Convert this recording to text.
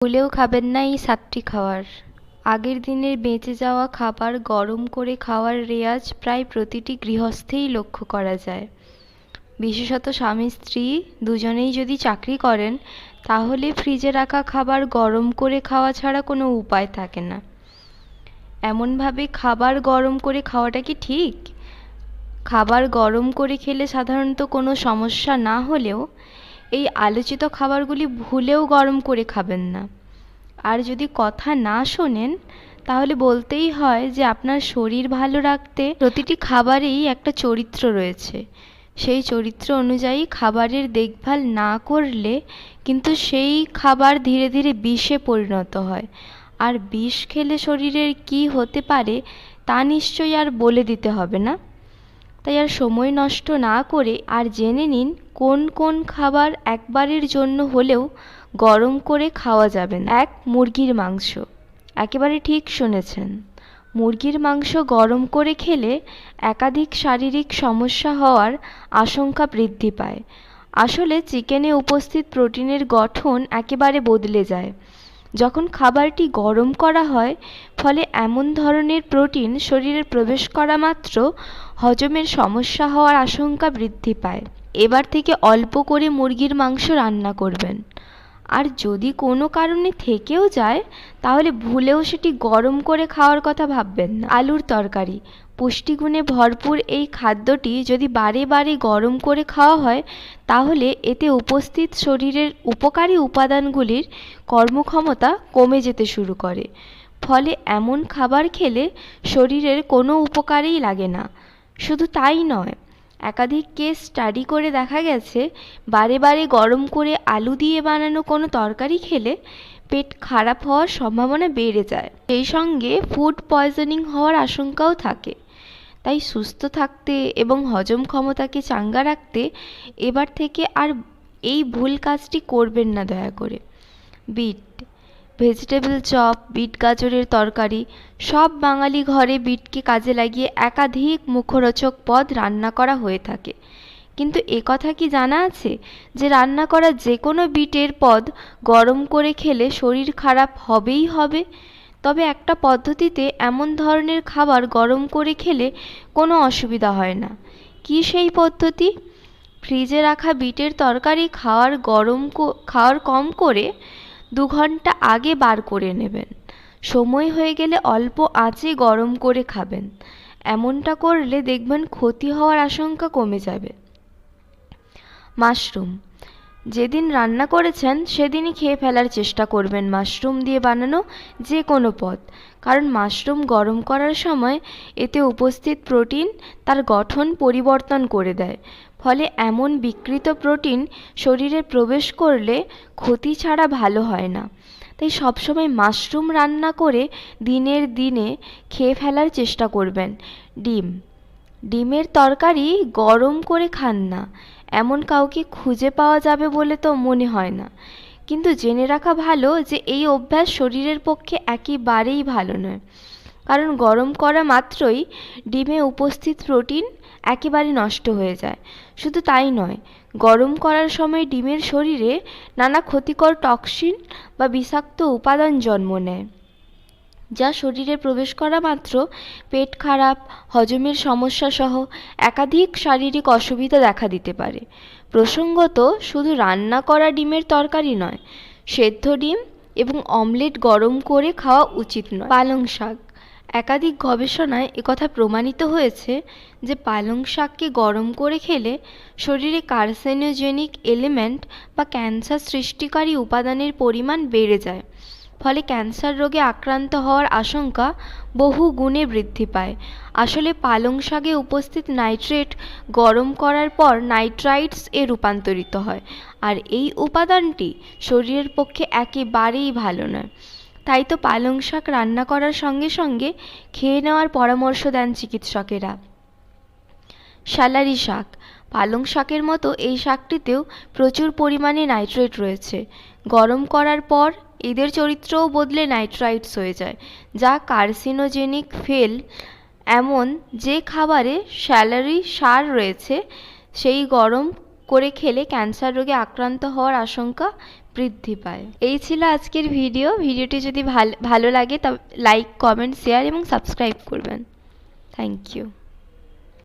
ভুলেও খাবেন না এই সাতটি খাওয়ার। আগের দিনের বেঁচে যাওয়া খাবার গরম করে খাওয়ার রেয়াজ প্রায় প্রতিটি গৃহস্থেই লক্ষ্য করা যায়। বিশেষত স্বামী, স্ত্রী দুজনেই যদি চাকরি করেন, তাহলে ফ্রিজে রাখা খাবার গরম করে খাওয়া ছাড়া কোনো উপায় থাকে না। এমনভাবে খাবার গরম করে খাওয়াটা কি ঠিক? খাবার গরম করে খেলে সাধারণত কোনো সমস্যা না হলেও এই আলোচিত খাবারগুলি ভুলেও গরম করে খাবেন না। আর যদি কথা না শোনেন, তাহলে বলতেই হয় যে আপনার শরীর ভালো রাখতে প্রতিটি খাবারেই একটা চরিত্র রয়েছে। সেই চরিত্র অনুযায়ী খাবারের দেখভাল না করলে কিন্তু সেই খাবার ধীরে ধীরে বিষে পরিণত হয়। আর বিষ খেলে শরীরের কী হতে পারে, তা নিশ্চয়ই আর বলে দিতে হবে না। তাই আর সময় নষ্ট না করে আর জেনে নিন কোন কোন খাবার একবারের জন্য হলেও গরম করে খাওয়া যাবে না। এক, মুরগির মাংস। একেবারে ঠিক শুনেছেন। মুরগির মাংস গরম করে খেলে একাধিক শারীরিক সমস্যা হওয়ার আশঙ্কা বৃদ্ধি পায়। আসলে চিকেনে উপস্থিত প্রোটিনের গঠন একেবারে বদলে যায়। যখন খাবারটি গরম করা হয়, ফলে এমন ধরনের প্রোটিন শরীরে প্রবেশ করা মাত্র হজমের সমস্যা হওয়ার আশঙ্কা বৃদ্ধি পায়। এবার থেকে অল্প করে মুরগির মাংস রান্না করবেন। আর যদি কোনো কারণে থেকেও যায়, তাহলে ভুলেও সেটি গরম করে খাওয়ার কথা ভাববেন না। আলুর তরকারি পুষ্টিগুণে ভরপুর এই খাদ্যটি যদি বারে বারে গরম করে খাওয়া হয়, তাহলে এতে উপস্থিত শরীরের উপকারী উপাদানগুলির কর্মক্ষমতা কমে যেতে শুরু করে। ফলে এমন খাবার খেলে শরীরের কোনো উপকারেই লাগে না। শুধু তাই নয়, একাধিক কেস স্টাডি করে দেখা গেছে, বারে বারে গরম করে আলু দিয়ে বানানো কোনো তরকারি খেলে পেট খারাপ হওয়ার সম্ভাবনা বেড়ে যায়। সেই সঙ্গে ফুড পয়জনিং হওয়ার আশঙ্কাও থাকে। তাই সুস্থ থাকতে এবং হজম ক্ষমতাকে চাঙ্গা রাখতে এবার থেকে আর এই ভুল কাজটি করবেন না দয়া করে। বিট, ভেজিটেবল চপ, বিট গাজরের তরকারি, সব বাঙালি ঘরে বিটকে কাজে লাগিয়ে একাধিক মুখরোচক পদ রান্না করা হয়ে থাকে। কিন্তু একথা কি জানা আছে? যে রান্না করা যে কোনো বিটের পদ গরম করে খেলে শরীর খারাপ হবেই হবে? তবে একটা পদ্ধতিতে এমন ধরনের খাবার গরম করে খেলে কোনো অসুবিধা হয় না। কী সেই পদ্ধতি? ফ্রিজে রাখা বিটের তরকারি খাওয়ার গরম খাওয়ার কম করে দু ঘণ্টা আগে বার করে নেবেন। সময় হয়ে গেলে অল্প আঁচে গরম করে খাবেন। এমনটা করলে দেখবেন ক্ষতি হওয়ার আশঙ্কা কমে যাবে। মাশরুম যেদিন রান্না করেছেন, সেদিনই খেয়ে ফেলার চেষ্টা করবেন মাশরুম দিয়ে বানানো যে কোনো পদ। কারণ মাশরুম গরম করার সময় এতে উপস্থিত প্রোটিন তার গঠন পরিবর্তন করে দেয়। ফলে এমন বিকৃত প্রোটিন শরীরে প্রবেশ করলে ক্ষতি ছাড়া ভালো হয় না। তাই সবসময় মাশরুম রান্না করে দিনের দিনে খেয়ে ফেলার চেষ্টা করবেন। ডিম। ডিমের তরকারি গরম করে খান না। এমন কাউকে খুঁজে পাওয়া যাবে বলে তো মনে হয় না। কিন্তু জেনে রাখা ভালো যে এই অভ্যাস শরীরের পক্ষে একেবারেই ভালো নয়। কারণ গরম করা মাত্রই ডিমে উপস্থিত প্রোটিন একেবারে নষ্ট হয়ে যায়। শুধু তাই নয়, গরম করার সময় ডিমের শরীরে নানা ক্ষতিকর টক্সিন বা বিষাক্ত উপাদান জন্ম নেয়। যা শরীরে প্রবেশ করা মাত্র, পেট খারাপ, হজমের সমস্যা সহ একাধিক শারীরিক অসুবিধা দেখা দিতে পারে। প্রসঙ্গত, শুধু রান্না করা ডিমের তরকারি নয়, সেদ্ধ ডিম এবং অমলেট গরম করে খাওয়া উচিত নয়। পালং শাক। একাধিক গবেষণায় একথা প্রমাণিত হয়েছে যে পালং শাককে গরম করে খেলে শরীরে কার্সিনোজেনিক এলিমেন্ট বা ক্যান্সার সৃষ্টিকারী উপাদানের পরিমাণ বেড়ে যায়। ফলে ক্যান্সার রোগে আক্রান্ত হওয়ার আশঙ্কা বহু গুণে বৃদ্ধি পায়। আসলে পালং শাকে উপস্থিত নাইট্রেট গরম করার পর নাইট্রাইটস এ রূপান্তরিত হয়, আর এই উপাদানটি শরীরের পক্ষে একেবারেই ভালো নয়। তাই তো পালং শাক রান্না করার সঙ্গে সঙ্গে খেয়ে নেওয়ার পরামর্শ দেন চিকিৎসকেরা। স্যালারি শাক, পালং শাকের মতো এই শাকটিতেও প্রচুর পরিমাণে নাইট্রেট রয়েছে। গরম করার পর এদের চরিত্রও বদলে নাইট্রাইটস হয়ে যায়, যা কার্সিনোজেনিক ফেল, এমন যে খাবারে স্যালারি সার রয়েছে, সেই গরম করে খেলে ক্যান্সার রোগে আক্রান্ত হওয়ার আশঙ্কা বৃদ্ধি পায়। এই ছিল আজকের ভিডিও। ভিডিওটি যদি ভালো ভালো লাগে তবে লাইক, কমেন্ট, শেয়ার এবং সাবস্ক্রাইব করবেন। Thank you.